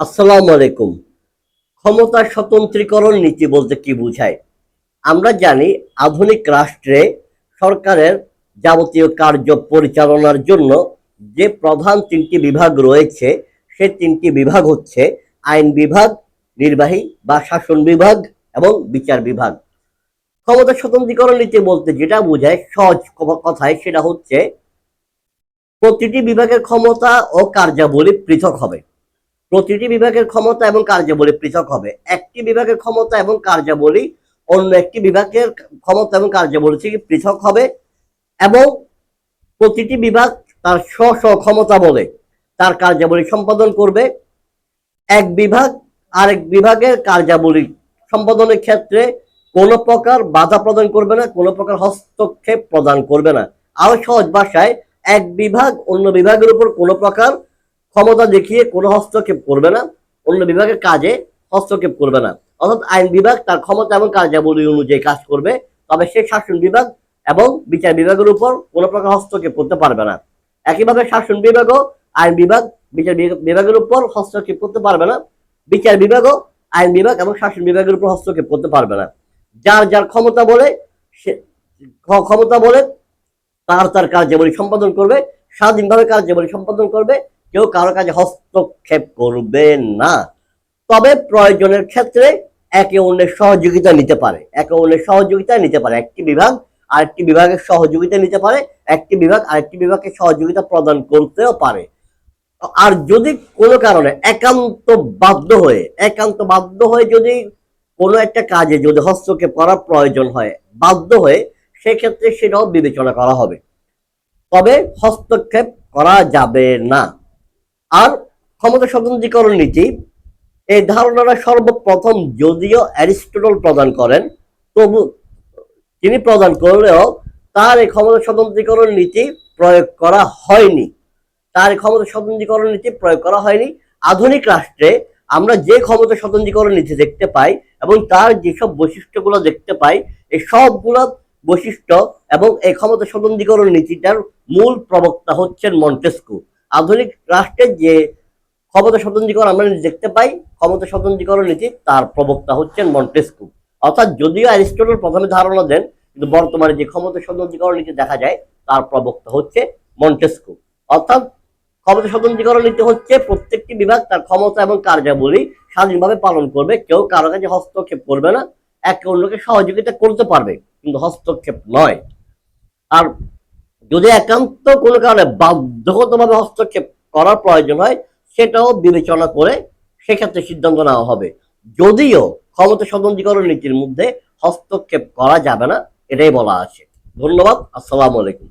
আসসালামু আলাইকুম। ক্ষমতা স্বতন্ত্রীকরণ নীতি বলতে কি বোঝায়? আমরা জানি আধুনিক রাষ্ট্রে সরকারের যাবতীয় কার্য পরিচালনার জন্য যে প্রধান তিনটি বিভাগ রয়েছে, সে তিনটি বিভাগ হচ্ছে আইন বিভাগ, নির্বাহী বা শাসন বিভাগ এবং বিচার বিভাগ। ক্ষমতা স্বতন্ত্রীকরণ নীতি বলতে যেটা বোঝায় সহজ কথায় সেটা হচ্ছে, প্রতিটি বিভাগের ক্ষমতা ও কার্যাবলী পৃথক হবে। প্রতিটি বিভাগের ক্ষমতা এবং কার্যাবলী পৃথক হবে। একটি বিভাগের ক্ষমতা এবং কার্যাবলী অন্য একটি বিভাগের ক্ষমতা এবং কার্যাবলী থেকে পৃথক হবে এবং প্রতিটি বিভাগ তার স্ব স্ব ক্ষমতা বলে তার কার্যাবলী সম্পাদন করবে। এক বিভাগ আরেক বিভাগের কার্যাবলী সম্পাদনের ক্ষেত্রে কোনো প্রকার বাধা প্রদান করবে না, কোনো প্রকার হস্তক্ষেপ প্রদান করবে না। আরও সহজ ভাষায়, এক বিভাগ অন্য বিভাগের উপর কোনো প্রকার ক্ষমতা দেখিয়ে কোনো হস্তক্ষেপ করবে না, অন্য বিভাগের কাজে হস্তক্ষেপ করবে না। অর্থাৎ আইন বিভাগ তার ক্ষমতা এবং কার্যাবলী অনুযায়ী কাজ করবে, তবে সে শাসন বিভাগ এবং বিচার বিভাগের উপর কোনো প্রকার হস্তক্ষেপ করতে পারবে না। একইভাবে শাসন বিভাগও আইন বিভাগ, বিচার বিভাগ- বিভাগের উপর হস্তক্ষেপ করতে পারবে না, বিচার বিভাগও আইন বিভাগ এবং শাসন বিভাগের উপর হস্তক্ষেপ করতে পারবে না। যার যার ক্ষমতা বলে সে ক্ষমতা বলে তার তার কার্যাবলী সম্পাদন করবে, স্বাধীনভাবে কার্যাবলী সম্পাদন করবে কেউ কারও কাজে হস্তক্ষেপ করবে না। তবে প্রয়োজনের ক্ষেত্রে একে অন্যের সহযোগিতা নিতে পারে। একে অন্যের সহযোগিতা নিতে পারে। একটি বিভাগ আরেকটি বিভাগের সহযোগিতা নিতে পারে। একটি বিভাগ আরেকটি বিভাগকে সহযোগিতা প্রদান করতেও পারে। আর যদি কোনো কারণে একান্ত বাধ্য হয়ে, একান্ত বাধ্য হয়ে যদি কোনো একটা কাজে যদি হস্তক্ষেপ করার প্রয়োজন হয়, বাধ্য হয়ে সেক্ষেত্রে সেটাও বিবেচনা করা হবে। তবে হস্তক্ষেপ করা যাবে না। আর ক্ষমতা স্বতন্ত্রীকরণ নীতি এই ধারণাটা সর্বপ্রথম যদিও অ্যারিস্টটল প্রদান করেন, তবু তিনি প্রদান করলেও তার এই ক্ষমতা স্বতন্ত্রীকরণ নীতি প্রয়োগ করা হয়নি। তার ক্ষমতা স্বতন্ত্রীকরণ নীতি প্রয়োগ করা হয়নি। আধুনিক রাষ্ট্রে আমরা যে ক্ষমতা স্বতন্ত্রীকরণ নীতি দেখতে পাই এবং তার যেসব বৈশিষ্ট্যগুলো দেখতে পাই, এই সবগুলো বৈশিষ্ট্য এবং এই ক্ষমতা স্বতন্ত্রীকরণ নীতিটার মূল প্রবক্তা হচ্ছেন মন্টেস্কু। আধুনিক রাষ্ট্রের যে ক্ষমতা স্বতন্ত্রীকরণ আমরা দেখতে পাই, ক্ষমতা স্বতন্ত্রীকরণ নীতি তার প্রবক্তা হচ্ছেন মন্টেস্কু। অর্থাৎ যদিও অ্যারিস্টটল প্রথমে ধারণা দেন, কিন্তু বর্তমানে যে ক্ষমতা স্বতন্ত্রীকরণ নীতি দেখা যায়, তার প্রবক্তা হচ্ছে মন্টেস্কু। অর্থাৎ ক্ষমতা স্বতন্ত্রীকরণ নীতি হচ্ছে প্রত্যেকটি বিভাগ তার ক্ষমতা এবং কার্যাবলী স্বাধীনভাবে পালন করবে। কেউ কারও কাছে হস্তক্ষেপ করবে না, একে অন্যকে সহযোগিতা করতে পারবে, কিন্তু হস্তক্ষেপ নয়। আর যদি একান্ত কোনো কারণে বাধ্যগতভাবে হস্তক্ষেপ করার প্রয়োজন হয়, সেটাও বিবেচনা করে সেক্ষেত্রে সিদ্ধান্ত নেওয়া হবে। যদিও ক্ষমতা স্বতন্ত্রীকরণ নীতির মধ্যে হস্তক্ষেপ করা যাবে না, এটাই বলা আছে। ধন্যবাদ, আসসালামু আলাইকুম।